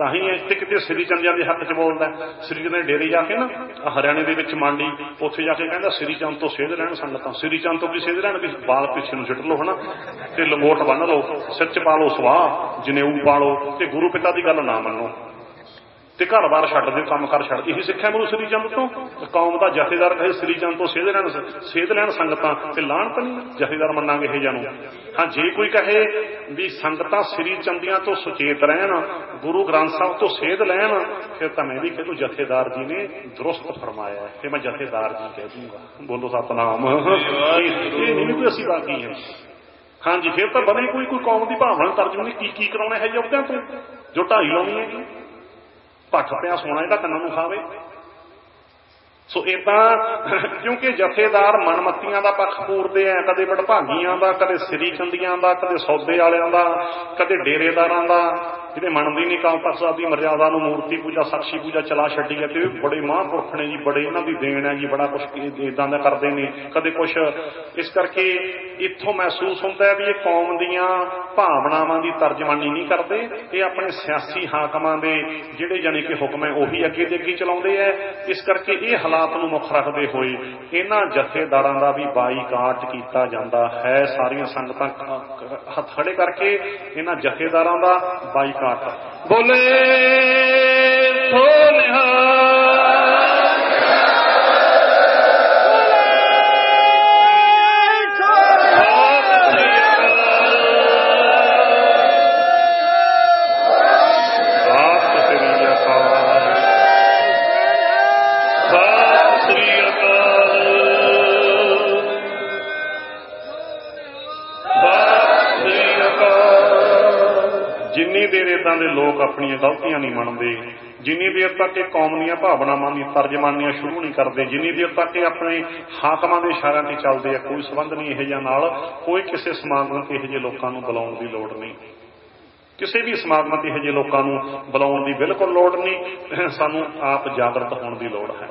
ਤਾਂ ਹੀ ਇੱਥੇ ਕਿਤੇ ਸ੍ਰੀ ਚੰਦਿਆਂ ਦੇ ਹੱਕ 'ਚ ਬੋਲਦਾ ਸ੍ਰੀ ਚੰਦ ਦੇ ਡੇਰੇ ਜਾ ਕੇ ਨਾ ਹਰਿਆਣੇ ਦੇ ਵਿੱਚ ਮੰਡੀ, ਉੱਥੇ ਜਾ ਕੇ ਕਹਿੰਦਾ, ਸ੍ਰੀ ਚੰਦ ਤੋਂ ਸੇਧ ਲੈਣ ਸੰਗਤਾਂ, ਸ੍ਰੀ ਚੰਦ ਤੋਂ ਵੀ ਸੇਧ ਲੈਣ, ਵੀ ਬਾਲ ਪਿੱਛੇ ਨੂੰ ਛੱਡ ਲਓ ਹਨਾ, ਤੇ ਲੰਗੋਟ ਬੰਨ ਲਓ ਸੱਚ ਪਾ ਲਓ ਸਵਾਹ ਜਨੇਊ ਪਾ ਲਓ, ਤੇ ਗੁਰੂ ਪਿਤਾ ਦੀ ਗੱਲ ਨਾ ਮੰਨੋ। ਤੇ ਘਰ-ਬਾਰ ਛੱਡ ਦਿਓ ਕੰਮ ਕਾਰ ਛੱਡ। ਇਹੀ ਸਿੱਖਿਆ ਗੁਰੂ ਸ੍ਰੀ ਚੰਦ ਤੋਂ। ਕੌਮ ਦਾ ਜਥੇਦਾਰ ਕਹੇ, ਸ੍ਰੀ ਚੰਦ ਤੋਂ ਸੇਧ ਲੈਣ ਸੇਧ ਲੈਣ ਸੰਗਤਾਂ, ਤੇ ਲਾਣ ਤਾਂ ਨਹੀਂ। ਜਥੇਦਾਰ ਮੰਨਾਂਗੇ ਇਹ ਜਾਨੂੰ। ਹਾਂ, ਜੇ ਕੋਈ ਕਹੇ ਵੀ ਸੰਗਤਾਂ ਸ੍ਰੀ ਚੰਦੀਆਂ ਤੋਂ ਸੁਚੇਤ ਰਹਿਣ, ਗੁਰੂ ਗ੍ਰੰਥ ਸਾਹਿਬ ਤੋਂ ਸੇਧ ਲੈਣ, ਫਿਰ ਤਾਂ ਮੈਂ ਵੀ ਕਹੂੰ ਜਥੇਦਾਰ ਜੀ ਨੇ ਦਰੁਸਤ ਫਰਮਾਇਆ ਤੇ ਮੈਂ ਜਥੇਦਾਰ ਜੀ ਕਹਿ ਦੂੰਗਾ, ਬੋਲੋ ਸਤਨਾਮ। ਇਹ ਇਹ ਨਹੀਂ ਕੋਈ ਅਸੀਂ ਬਾਕੀ ਹੈ। ਹਾਂਜੀ ਫਿਰ ਤਾਂ ਬਣੇ ਕੋਈ ਕੋਈ ਕੌਮ ਦੀ ਭਾਵਨਾ ਤਰਜਮੇ ਕੀ ਕੀ ਕਰਾਉਣਾ ਹੈ ਜੀ ਉਹਦਿਆਂ ਤੋਂ? ਜੋ ਢਾਈ ਲਾਉਣੀ ਹੈ ਭੱਠ ਪਿਆ ਸੋਨਾ ਜਿਹੜਾ ਕੰਨਾਂ ਨੂੰ ਖਾਵੇ। ਸੋ ਇਦਾਂ ਕਿਉਂਕਿ ਜਥੇਦਾਰ ਮਨਮੱਤੀਆਂ ਦਾ ਪੱਖ ਪੂਰਦੇ ਆ, ਕਦੇ ਵਡਭਾਗੀਆਂ ਦਾ, ਕਦੇ ਸ੍ਰੀ ਚੰਦੀਆਂ ਦਾ, ਕਦੇ ਸੌਦੇ ਵਾਲਿਆਂ ਦਾ, ਕਦੇ ਡੇਰੇਦਾਰਾਂ ਦਾ ਜਿਹਦੇ ਮੰਨਦੀ ਨਹੀਂ ਕਾਮ ਸਾਹਿਬ ਦੀ ਮਰਜ਼ਾਦਾ ਨੂੰ ਮੂਰਤੀ ਪੂਜਾ, ਸਾਖੀ ਪੂਜਾ ਚਲਾ ਛੱਡੀ ਹੈ ਤੇ ਬੜੇ ਮਹਾਂਪੁਰਖ ਨੇ ਜੀ, ਬੜੇ ਇਹਨਾਂ ਦੀ ਦੇਣ ਹੈ ਜੀ, ਬੜਾ ਕੁਝ ਇਦਾਂ ਦਾ ਕਰਦੇ ਨੇ, ਕਦੇ ਕੁਝ ਇਸ ਕਰਕੇ ਇੱਥੋਂ ਮਹਿਸੂਸ ਹੁੰਦਾ ਹੈ ਵੀ ਇਹ ਕੌਮ ਦੀਆਂ ਭਾਵਨਾਵਾਂ ਦੀ ਤਰਜਮਾਨੀ ਨਹੀਂ ਕਰਦੇ, ਇਹ ਆਪਣੇ ਸਿਆਸੀ ਹਾਕਮਾਂ ਦੇ ਜਿਹੜੇ ਜਾਨੀ ਕਿ ਹੁਕਮ ਹੈ, ਉਹੀ ਅੱਗੇ ਦੇ ਅੱਗੇ ਚਲਾਉਂਦੇ ਐ ਇਸ ਕਰਕੇ ਇਹ ਹਾਲਾਤ ਨੂੰ ਮੁੱਖ ਰੱਖਦੇ ਹੋਏ ਇਹਨਾਂ ਜਥੇਦਾਰਾਂ ਦਾ ਵੀ ਬਾਈਕਾਟ ਕੀਤਾ ਜਾਂਦਾ ਹੈ। ਸਾਰੀਆਂ ਸੰਗਤਾਂ ਹੱਥ ਖੜੇ ਕਰਕੇ ਇਹਨਾਂ ਜਥੇਦਾਰਾਂ ਦਾ ਬਾਈਕਾਟ ਬੋਲੇ ਜਿੰਨੀ ਦੇਰ ਇਦਾਂ ਦੇ ਲੋਕ ਆਪਣੀਆਂ ਗਲਤੀਆਂ ਨਹੀਂ ਮੰਨਦੇ, ਜਿੰਨੀ ਦੇਰ ਤੱਕ ਇਹ ਕੌਮ ਦੀਆਂ ਭਾਵਨਾਵਾਂ ਦੀ ਤਰਜਮਾਨੀਆਂ ਸ਼ੁਰੂ ਨਹੀਂ ਕਰਦੇ, ਜਿੰਨੀ ਦੇਰ ਤੱਕ ਇਹ ਆਪਣੇ ਹਾਕਮਾਂ ਦੇ ਇਸ਼ਾਰਿਆਂ ਤੇ ਚੱਲਦੇ ਆ, ਕੋਈ ਸਬੰਧ ਨਹੀਂ ਇਹੋ ਜਿਹਾ ਨਾਲ, ਕੋਈ ਕਿਸੇ ਸਮਾਗਮ ਤੇ ਇਹੋ ਜਿਹੇ ਲੋਕਾਂ ਨੂੰ ਬੁਲਾਉਣ ਦੀ ਲੋੜ ਨਹੀਂ। ਕਿਸੇ ਵੀ ਸਮਾਗਮ ਤੇ ਇਹੋ ਜਿਹੇ ਲੋਕਾਂ ਨੂੰ ਬੁਲਾਉਣ ਦੀ ਬਿਲਕੁਲ ਲੋੜ ਨਹੀਂ, ਸਾਨੂੰ ਆਪ ਜਾਗਰਤ ਹੋਣ ਦੀ ਲੋੜ ਹੈ।